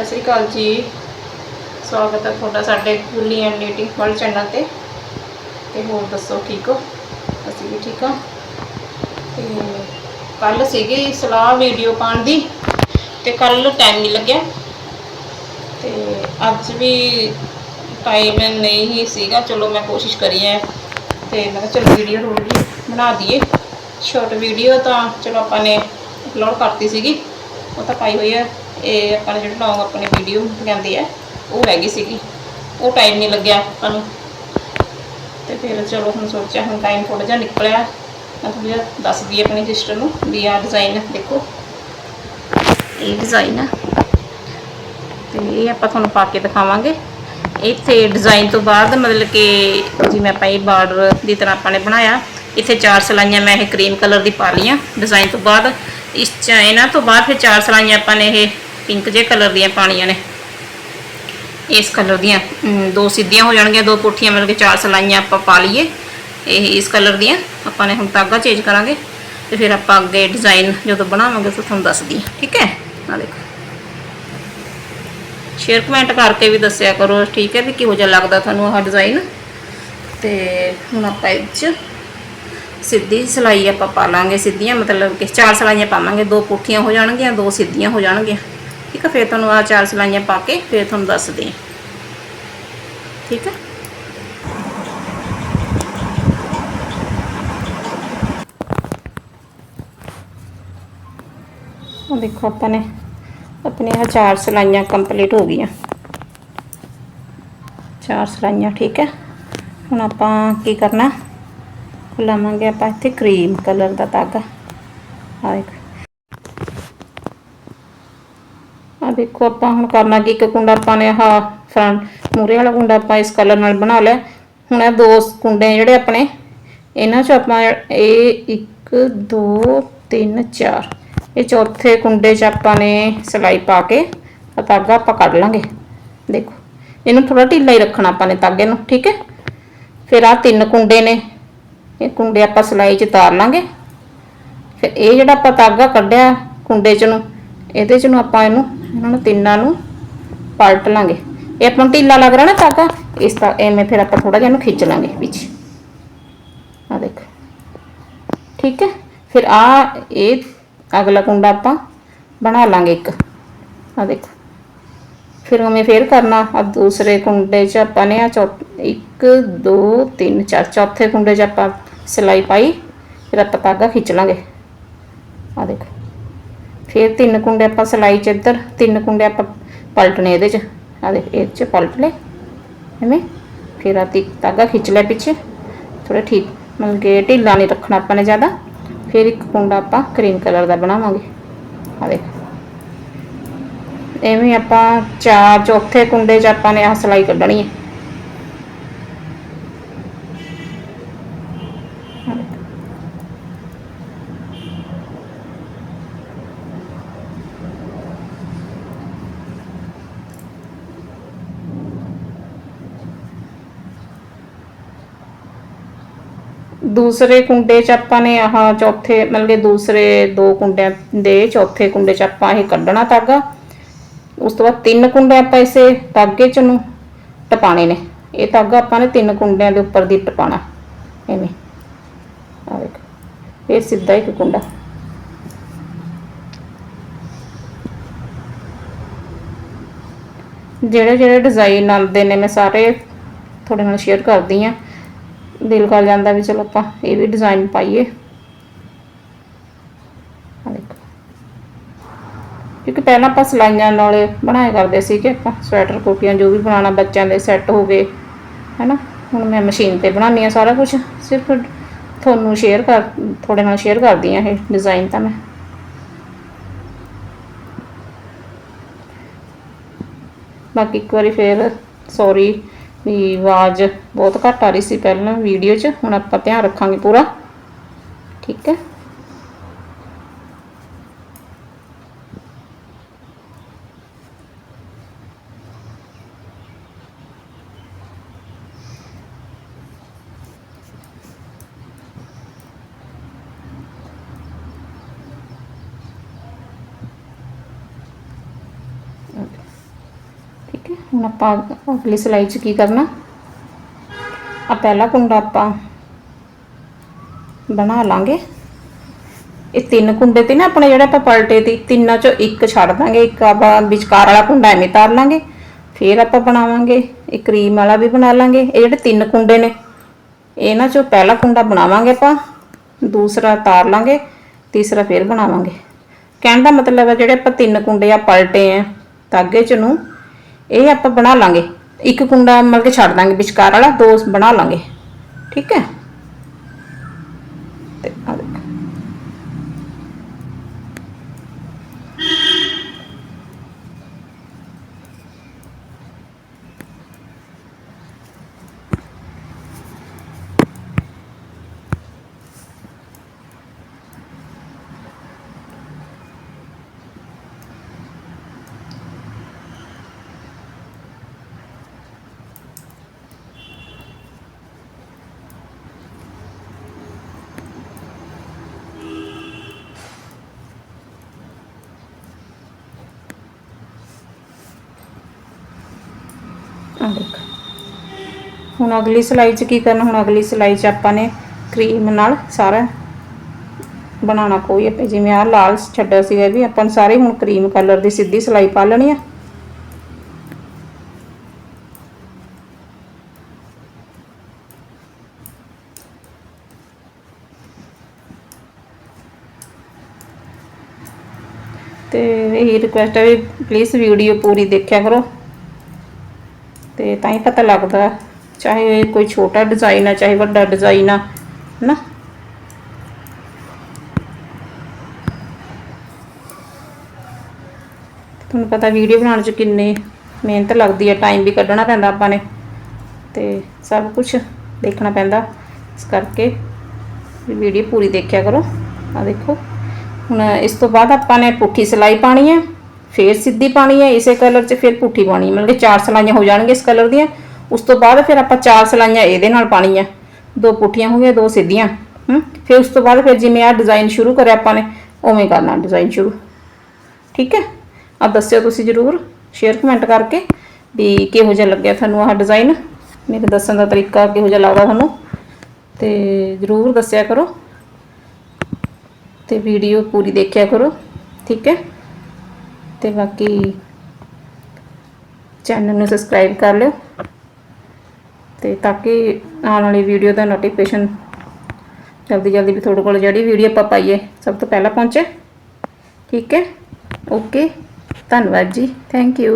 ਸਤਿ ਸ਼੍ਰੀ ਅਕਾਲ ਜੀ। ਸਵਾਗਤ ਹੈ ਤੁਹਾਡਾ ਸਾਡੇ ਗੁੱਲੀ ਐਂਡ ਨੀਟਿੰਗ ਵਰਲਡ ਚੈਨਲ ਤੇ। ਤੇ ਹੋਰ ਦੱਸੋ, ਠੀਕ ਹੋ? ਅਸੀਂ ਵੀ ਠੀਕ ਹਾਂ। ਤੇ ਕੱਲ ਸੀਗੀ ਸਲਾਹ ਵੀਡੀਓ ਪਾਉਣ ਦੀ, ਤੇ ਕੱਲ ਟਾਈਮ ਨਹੀਂ ਲੱਗਿਆ। ਤੇ ਅੱਜ ਵੀ ਟਾਈਮ ਨਹੀਂ ਹੀ ਸੀਗਾ। ਚਲੋ ਮੈਂ ਕੋਸ਼ਿਸ਼ ਕਰੀ ਹੈ ਤੇ ਮੈਂ ਕਿਹਾ ਚਲੋ ਵੀਡੀਓ ਥੋੜੀ ਬਣਾ ਦਈਏ। ਸ਼ਾਰਟ ਵੀਡੀਓ ਤਾਂ ਚਲੋ ਆਪਾਂ ਨੇ ਅਪਲੋਡ ਕਰਤੀ ਸੀਗੀ। ਉਹ ਤਾਂ ਪਾਈ ਹੋਈ ਹੈ ਇਹ ਆਪਾਂ ਨੇ ਜਿਹੜੀ ਲੌਂਗ ਆਪਣੀ ਵੀਡੀਓ ਲਿਆਂਦੀ ਹੈ ਉਹ ਰਹਿ ਗਈ ਸੀਗੀ। ਉਹ ਟਾਈਮ ਨਹੀਂ ਲੱਗਿਆ ਆਪਾਂ ਨੂੰ। ਤੇ ਫਿਰ ਚਲੋ ਹੁਣ ਸੋਚਿਆ, ਹੁਣ ਟਾਈਮ ਥੋੜਾ ਜਿਹਾ ਨਿਕਲਿਆ। ਮੈਂ ਥੋੜਾ ਜਿਹਾ ਦੱਸ ਦਈਏ ਆਪਣੀ ਸਿਸਟਰ ਨੂੰ ਵੀ ਆਹ ਡਿਜ਼ਾਈਨ ਦੇਖੋ। ਇਹ ਡਿਜ਼ਾਈਨ ਆ। ਤੇ ਇਹ ਆਪਾਂ ਤੁਹਾਨੂੰ ਪਾ ਕੇ ਦਿਖਾਵਾਂਗੇ। ਇੱਥੇ ਡਿਜ਼ਾਈਨ ਤੋਂ ਬਾਅਦ ਮਤਲਬ ਕਿ ਜਿਵੇਂ ਆਪਾਂ ਇਹ ਬਾਰਡਰ ਦੀ ਤਰ੍ਹਾਂ ਆਪਾਂ ਨੇ ਬਣਾਇਆ, ਇੱਥੇ ਚਾਰ ਸਲਾਈਆਂ ਮੈਂ ਇਹ ਕਰੀਮ ਕਲਰ ਦੀ ਪਾ ਲਈਆਂ ਡਿਜ਼ਾਈਨ ਤੋਂ ਬਾਅਦ। ਇਸ ਚ ਇਹਨਾਂ ਤੋਂ ਬਾਅਦ ਫਿਰ ਚਾਰ ਸਲਾਈਆਂ ਆਪਾਂ ਨੇ ਇਹ ਪਿੰਕ ਜੇ ਕਲਰ ਦੀਆਂ ਪਾਣੀਆਂ ਨੇ। ਇਸ ਕਲਰ ਦੀਆਂ ਦੋ ਸਿੱਧੀਆਂ ਹੋ ਜਾਣਗੀਆਂ, ਦੋ ਪੁੱਠੀਆਂ ਮਤਲਬ ਕਿ ਚਾਰ ਸਲਾਈਆਂ ਆਪਾਂ ਪਾ ਲਈਏ। ਇਹ ਇਸ ਕਲਰ ਦੀਆਂ, ਆਪਾਂ ਨੇ ਹੁਣ ਧਾਗਾ ਚੇਂਜ ਕਰਾਂਗੇ। ਤੇ ਫਿਰ ਆਪਾਂ ਅੱਗੇ ਡਿਜ਼ਾਈਨ ਜਦੋਂ ਬਣਾਵਾਂਗੇ ਤਾਂ ਤੁਹਾਨੂੰ ਦੱਸਦੀ ਹਾਂ ਠੀਕ ਹੈ? ਆ ਦੇਖੋ। ਸ਼ੇਅਰ ਕਮੈਂਟ ਕਰਕੇ ਵੀ ਦੱਸਿਆ ਕਰੋ, ਠੀਕ ਹੈ ਵੀ ਕਿਹੋ ਜਿਹਾ ਲੱਗਦਾ ਤੁਹਾਨੂੰ ਆਹ ਡਿਜ਼ਾਈਨ ਤੇ ਹੁਣ ਆਪਾਂ ਇਹ 'ਚ ਸਿੱਧੀ ਸਲਾਈ ਆਪਾਂ ਪਾ ਲਾਂਗੇ, ਸਿੱਧੀਆਂ ਮਤਲਬ ਕਿ ਚਾਰ ਸਲਾਈਆਂ ਪਾਵਾਂਗੇ, ਦੋ ਪੁੱਠੀਆਂ ਹੋ ਜਾਣਗੀਆਂ, ਦੋ ਸਿੱਧੀਆਂ ਹੋ ਜਾਣਗੀਆਂ। ਠੀਕ ਹੈ ਫਿਰ ਤੁਹਾਨੂੰ ਆ ਚਾਰ ਸਲਾਈਆਂ ਪਾ ਕੇ ਫਿਰ ਤੁਹਾਨੂੰ ਦੱਸਦੇ ਹਾਂ। ਠੀਕ ਹੈ ਉਹ ਦੇਖੋ, ਆਪਾਂ ਨੇ ਆਪਣੀਆਂ ਆਹ ਚਾਰ ਸਲਾਈਆਂ ਕੰਪਲੀਟ ਹੋ ਗਈਆਂ। ਚਾਰ ਸਲਾਈਆਂ, ਠੀਕ ਹੈ ਹੁਣ ਆਪਾਂ ਕੀ ਕਰਨਾ? ਲਾਵਾਂਗੇ ਆਪਾਂ ਇੱਥੇ ਕਰੀਮ ਕਲਰ ਦਾ ਧਾਗਾ। ਆ ਦੇਖੋ ਆ ਦੇਖੋ ਆਪਾਂ ਹੁਣ ਕਰਨਾ ਕਿ, ਇੱਕ ਕੁੰਡਾ ਆਪਾਂ ਨੇ ਆਹ ਫਰੰਟ ਮੂਰੇ ਵਾਲਾ ਕੁੰਡਾ ਆਪਾਂ ਇਸ ਕਲਰ ਨਾਲ ਬਣਾ ਲਿਆ। ਹੁਣ ਇਹ ਦੋ ਕੁੰਡੇ ਜਿਹੜੇ ਆਪਣੇ, ਇਹਨਾਂ 'ਚ ਆਪਾਂ ਇਹ 1 2 3 4 ਇਹ ਚੌਥੇ ਕੁੰਡੇ 'ਚ ਆਪਾਂ ਨੇ ਸਿਲਾਈ ਪਾ ਕੇ ਆਹ ਧਾਗਾ ਆਪਾਂ ਕੱਢ ਲਾਂਗੇ। ਦੇਖੋ, ਇਹਨੂੰ ਥੋੜਾ ਢਿੱਲਾ ਹੀ ਰੱਖਣਾ ਆਪਾਂ ਨੇ ਧਾਗੇ ਨੂੰ, ਠੀਕ ਹੈ? ਫਿਰ ਆ ਤਿੰਨ ਕੁੰਡੇ ਨੇ, ਇਹ ਕੁੰਡੇ ਆਪਾਂ ਸਿਲਾਈ 'ਚ ਤਾਰ ਲਾਂਗੇ। ਫਿਰ ਇਹ ਜਿਹੜਾ ਆਪਾਂ ਧਾਗਾ ਕੱਢਿਆ ਕੁੰਡੇ 'ਚ ਨੂੰ, ਇਹਦੇ 'ਚ ਨੂੰ ਆਪਾਂ ਇਹਨੂੰ ਇਹਨਾਂ ਨੂੰ ਤਿੰਨਾਂ ਨੂੰ ਪਲਟ ਲਾਂਗੇ। ਇਹ ਆਪਾਂ ਨੂੰ ਢਿੱਲਾ ਲੱਗ ਰਿਹਾ ਨਾ ਧਾਗਾ ਇਸ ਤਰ੍ਹਾਂ ਐਵੇਂ ਫਿਰ ਆਪਾਂ ਥੋੜਾ ਜਿਹਾ ਇਹਨੂੰ ਖਿੱਚ ਲਾਂਗੇ ਵਿੱਚ। ਆ ਦੇਖ। ਠੀਕ ਹੈ? ਫਿਰ ਆ ਇਹ ਅਗਲਾ ਕੁੰਡਾ ਆਪਾਂ ਬਣਾ ਲਾਂਗੇ ਇੱਕ। ਆ ਦੇਖੋ। ਫਿਰ ਹਮੇ ਫੇਰ ਕਰਨਾ। ਆ ਦੂਸਰੇ ਕੁੰਡੇ 'ਚ ਆਪਾਂ ਨੇ ਆ ਚੌ 1 2 3 4 ਚੌਥੇ ਕੁੰਡੇ 'ਚ ਆਪਾਂ ਸਿਲਾਈ ਪਾਈ। ਫਿਰ ਆਪਾਂ ਧਾਗਾ ਖਿੱਚ ਲਾਂਗੇ। ਆ ਦੇਖੋ। ਫਿਰ ਤਿੰਨ ਕੁੰਡੇ ਆਪਾਂ ਸਿਲਾਈ 'ਚ ਇੱਧਰ, ਤਿੰਨ ਕੁੰਡੇ ਆਪਾਂ ਪਲਟਨੇ ਇਹਦੇ 'ਚ। ਆ ਦੇਖ, ਇਹ 'ਚ ਪਲਟ ਲਏ, ਐਵੇਂ। ਫਿਰ ਆ ਤੀ ਧਾਗਾ ਖਿੱਚ ਲਿਆ ਪਿੱਛੇ। ਥੋੜਾ ਠੀਕ, ਮਤਲਬ ਕਿ ਢਿੱਲਾ ਨਹੀਂ ਰੱਖਣਾ ਆਪਾਂ ਨੇ ਜ਼ਿਆਦਾ। ਫਿਰ ਇੱਕ ਕੁੰਡਾ ਆਪਾਂ ਕਰੀਮ ਕਲਰ ਦਾ ਬਣਾਵਾਂਗੇ। ਆ ਦੇਖ। ਐਵੇਂ ਆਪਾਂ ਚਾਰ ਚੌਥੇ ਕੁੰਡੇ 'ਚ ਆਪਾਂ ਨੇ ਆਹ ਸਿਲਾਈ ਕੱਢਣੀ ਹੈ। ਦੂਸਰੇ ਕੁੰਡੇ 'ਚ ਆਪਾਂ ਨੇ ਆਹ ਚੌਥੇ, ਮਤਲਬ ਕਿ ਦੂਸਰੇ ਦੋ ਕੁੰਡਿਆਂ ਦੇ ਚੌਥੇ ਕੁੰਡੇ 'ਚ ਆਪਾਂ ਇਹ ਕੱਢਣਾ ਧਾਗਾ ਉਸ ਤੋਂ ਬਾਅਦ ਤਿੰਨ ਕੁੰਡੇ ਆਪਾਂ ਇਸੇ ਧਾਗੇ 'ਚ ਨੂੰ ਟਪਾਣੇ ਨੇ। ਇਹ ਧਾਗਾ ਆਪਾਂ ਨੇ ਤਿੰਨ ਕੁੰਡਿਆਂ ਦੇ ਉੱਪਰ ਦੀ ਟਪਾਣਾ ਐਵੇਂ। ਆ ਦੇਖ ਇਹ ਸਿੱਧਾ ਇੱਕ ਕੁੰਡਾ। ਜਿਹੜੇ ਜਿਹੜੇ ਡਿਜ਼ਾਈਨ ਆਉਂਦੇ ਨੇ, ਮੈਂ ਸਾਰੇ ਤੁਹਾਡੇ ਨਾਲ ਸ਼ੇਅਰ ਕਰਦੀ ਆ ਦਿਲ ਕਰ ਜਾਂਦਾ ਵੀ ਚਲੋ ਆਪਾਂ ਇਹ ਵੀ ਡਿਜ਼ਾਈਨ ਪਾਈਏ। ਕਿਉਂਕਿ ਪਹਿਲਾਂ ਆਪਾਂ ਸਲਾਈਆਂ ਨਾਲ ਬਣਾਇਆ ਕਰਦੇ ਸੀ ਕਿ ਆਪਾਂ, ਸਵੈਟਰ ਕੋਟੀਆਂ ਜੋ ਵੀ ਬਣਾਉਣਾ ਬੱਚਿਆਂ ਦੇ ਸੈੱਟ ਹੋ ਗਏ, ਹੈਨਾ? ਹੁਣ ਮੈਂ ਮਸ਼ੀਨ ਤੇ ਬਣਾਉਣੀ ਆ ਸਾਰਾ ਕੁਝ ਸਿਰਫ ਤੁਹਾਨੂੰ ਸ਼ੇਅਰ ਕਰ, ਤੁਹਾਡੇ ਨਾਲ ਸ਼ੇਅਰ ਕਰਦੀ ਆ ਇਹ ਡਿਜ਼ਾਈਨ ਤਾਂ ਮੈਂ। ਬਾਕੀ ਇੱਕ ਵਾਰੀ ਫੇਰ ਸੌਰੀ ਵੀ ਆਵਾਜ਼ ਬਹੁਤ ਘੱਟ ਆ ਰਹੀ ਸੀ ਪਹਿਲਾਂ ਵੀਡੀਓ 'ਚ, ਹੁਣ ਆਪਾਂ ਧਿਆਨ ਰੱਖਾਂਗੇ ਪੂਰਾ। ਠੀਕ ਹੈ। ਹੁਣ ਆਪਾਂ ਅਗਲੀ ਸਿਲਾਈ 'ਚ ਕੀ ਕਰਨਾ? ਆ ਪਹਿਲਾ ਕੁੰਡਾ ਆਪਾਂ ਬਣਾ ਲਾਂਗੇ। ਇਹ ਤਿੰਨ ਕੁੰਡੇ ਤੇ ਨਾ ਆਪਣੇ ਜਿਹੜੇ ਆਪਾਂ ਪਲਟੇ ਤੇ ਤਿੰਨਾਂ ਚੋਂ ਇੱਕ ਛੱਡ ਦਾਂਗੇ, ਇੱਕ ਆਪਾਂ ਵਿਚਕਾਰ ਵਾਲਾ ਕੁੰਡਾ ਐਵੇਂ ਤਾਰ ਲਾਂਗੇ, ਫਿਰ ਆਪਾਂ ਬਣਾਵਾਂਗੇ, ਇਹ ਕਰੀਮ ਵਾਲਾ ਵੀ ਬਣਾ ਲਾਂਗੇ। ਇਹ ਜਿਹੜੇ ਤਿੰਨ ਕੁੰਡੇ ਨੇ ਇਹਨਾਂ ਚੋਂ ਪਹਿਲਾ ਕੁੰਡਾ ਬਣਾਵਾਂਗੇ ਆਪਾਂ, ਦੂਸਰਾ ਤਾਰ ਲਾਂਗੇ, ਤੀਸਰਾ ਫਿਰ ਬਣਾਵਾਂਗੇ। ਕਹਿਣ ਦਾ ਮਤਲਬ ਹੈ ਜਿਹੜੇ ਆਪਾਂ ਤਿੰਨ ਕੁੰਡੇ ਆ ਪਲਟੇ ਆ ਤਾਗੇ ਚ ਨੂੰ ਇਹ ਆਪਾਂ ਬਣਾ ਲਾਂਗੇ। ਇੱਕ ਕੁੰਡਾ ਮਤਲਬ ਕਿ ਛੱਡ ਦਾਂਗੇ ਵਿਚਕਾਰ ਵਾਲਾ, ਦੋ ਬਣਾ ਲਾਂਗੇ। ਠੀਕ ਹੈ? ਤੇ ਆ ਦੇਖੋ। ਹੁਣ ਅਗਲੀ ਸਿਲਾਈ 'ਚ ਕੀ ਕਰਨਾ? ਹੁਣ ਅਗਲੀ ਸਿਲਾਈ 'ਚ ਆਪਾਂ ਨੇ ਕਰੀਮ ਨਾਲ ਸਾਰਾ ਬਣਾਉਣਾ ਕੋਈ ਆਪਾਂ। ਜਿਵੇਂ ਆ ਲਾਲ ਛੱਡਿਆ ਸੀਗਾ ਇਹ ਵੀ ਆਪਾਂ ਸਾਰੇ ਹੁਣ ਕਰੀਮ ਕਲਰ ਦੀ ਸਿੱਧੀ ਸਿਲਾਈ ਪਾ ਲੈਣੀ ਆ। ਤੇ ਇਹ ਰਿਕੁਐਸਟ ਹੈ ਵੀ ਪਲੀਜ਼ ਵੀਡੀਓ ਪੂਰੀ ਦੇਖਿਆ ਕਰੋ। ਤੇ ਤਾਂ ਹੀ ਪਤਾ ਲੱਗਦਾ, ਚਾਹੇ ਕੋਈ ਛੋਟਾ ਡਿਜ਼ਾਈਨ ਆ, ਚਾਹੇ ਵੱਡਾ ਡਿਜ਼ਾਈਨ ਆ ਨਾ ਤੁਹਾਨੂੰ ਪਤਾ ਵੀਡੀਓ ਬਣਾਉਣ 'ਚ ਕਿੰਨੀ ਮਿਹਨਤ ਲੱਗਦੀ ਹੈ ਟਾਈਮ ਵੀ ਕੱਢਣਾ ਪੈਂਦਾ ਆਪਾਂ ਨੇ, ਤੇ ਸਭ ਕੁਝ ਦੇਖਣਾ ਪੈਂਦਾ। ਇਸ ਕਰਕੇ ਵੀਡੀਓ ਪੂਰੀ ਦੇਖਿਆ ਕਰੋ। ਆ ਦੇਖੋ, ਹੁਣ ਇਸ ਤੋਂ ਬਾਅਦ ਆਪਾਂ ਨੇ ਪੁੱਠੀ ਸਿਲਾਈ ਪਾਣੀ ਹੈ ਫਿਰ ਸਿੱਧੀ ਪਾਣੀ ਹੈ ਇਸੇ ਕਲਰ 'ਚ ਫਿਰ ਪੁੱਠੀ ਪਾਣੀ ਹੈ। ਮਤਲਬ ਕਿ ਚਾਰ ਸਿਲਾਈਆਂ ਹੋ ਜਾਣਗੀਆਂ ਇਸ ਕਲਰ ਦੀਆਂ। ਉਸ ਤੋਂ ਬਾਅਦ ਫਿਰ ਆਪਾਂ ਚਾਰ ਸਿਲਾਈਆਂ ਇਹਦੇ ਨਾਲ ਪਾਣੀਆਂ ਦੋ ਪੁੱਠੀਆਂ ਹੋ ਗਈਆਂ, ਦੋ ਸਿੱਧੀਆਂ। ਹੂੰ? ਫਿਰ ਉਸ ਤੋਂ ਬਾਅਦ ਫਿਰ ਜਿਵੇਂ ਆ ਡਿਜ਼ਾਈਨ ਸ਼ੁਰੂ ਕਰਿਆ ਆਪਾਂ ਨੇ, ਉਵੇਂ ਕਰਨਾ ਡਿਜ਼ਾਈਨ ਸ਼ੁਰੂ। ਠੀਕ ਹੈ? ਆ ਦੱਸਿਓ ਤੁਸੀਂ ਜਰੂਰ ਸ਼ੇਅਰ ਕਮੈਂਟ ਕਰਕੇ ਵੀ ਕਿਹੋ ਜਿਹਾ ਲੱਗਿਆ ਤੁਹਾਨੂੰ ਆਹ ਡਿਜ਼ਾਈਨ ਮੇਰੇ ਦੱਸਣ ਦਾ ਤਰੀਕਾ ਕਿਹੋ ਜਿਹਾ ਲੱਗਦਾ ਤੁਹਾਨੂੰ? ਤੇ ਜਰੂਰ ਦੱਸਿਆ ਕਰੋ। ਤੇ ਵੀਡੀਓ ਪੂਰੀ ਦੇਖਿਆ ਕਰੋ। ਠੀਕ ਹੈ? ਤੇ ਬਾਕੀ ਚੈਨਲ ਨੂੰ ਸਬਸਕ੍ਰਾਈਬ ਕਰ ਲਿਓ ਤੇ ਤਾਂ ਕਿ ਆਉਣ ਵਾਲੀ ਵੀਡੀਓ ਦਾ ਨੋਟੀਫਿਕੇਸ਼ਨ ਜਲਦੀ ਜਲਦੀ ਵੀ ਤੁਹਾਡੇ ਕੋਲ ਜਿਹੜੀ ਵੀਡੀਓ ਆਪਾਂ ਪਾਈਏ, ਸਭ ਤੋਂ ਪਹਿਲਾਂ ਪਹੁੰਚੇ। ਠੀਕ ਹੈ? ਓਕੇ ਧੰਨਵਾਦ ਜੀ। Thank you